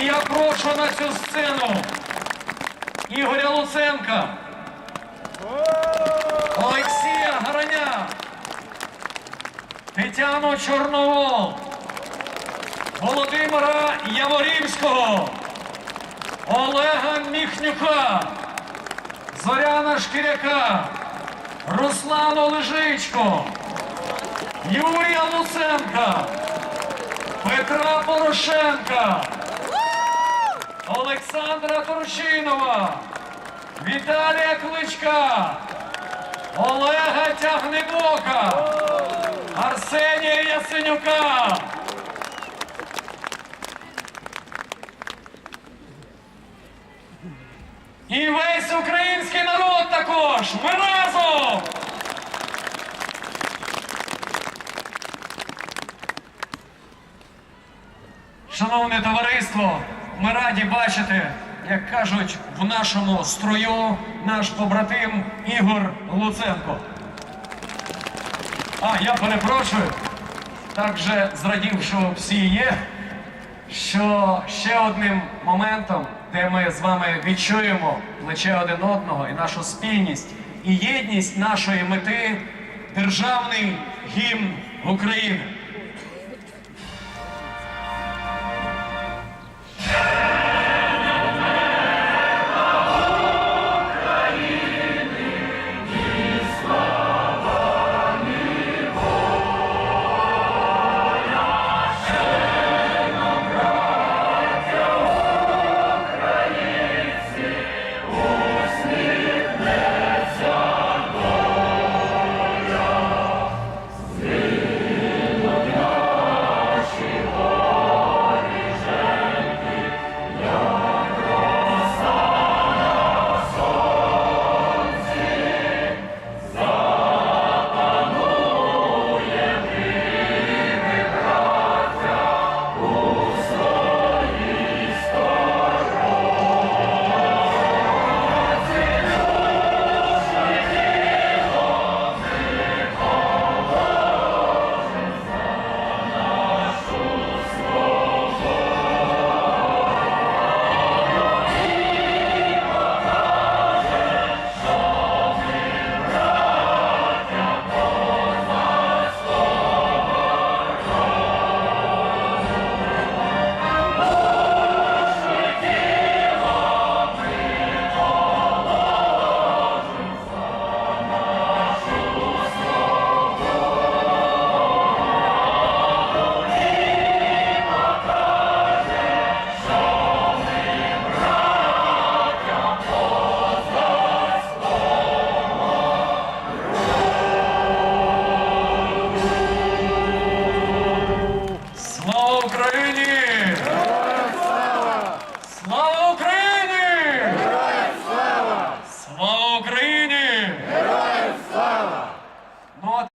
І я прошу на цю сцену Ігоря Луценка, Олексія Гороня, Тетяну Чорновол, Володимира Яворівського, Олега Міхнюка, Зоряна Шкіряка, Руслану Лежичко, Юрія Луценка, Петра Порошенка, Олександра Турчинова, Віталія Кличка, Олега Тягнебока, Арсенія Ясенюка. І весь український народ також. Ми разом! Шановне товариство, ми раді бачити, як кажуть, в нашому строю наш побратим Ігор Луценко. А, я перепрошую. Так вже зрадів, що всі є. Що ще одним моментом, де ми з вами відчуємо плече один одного і нашу спільність і єдність нашої мети державний гімн України.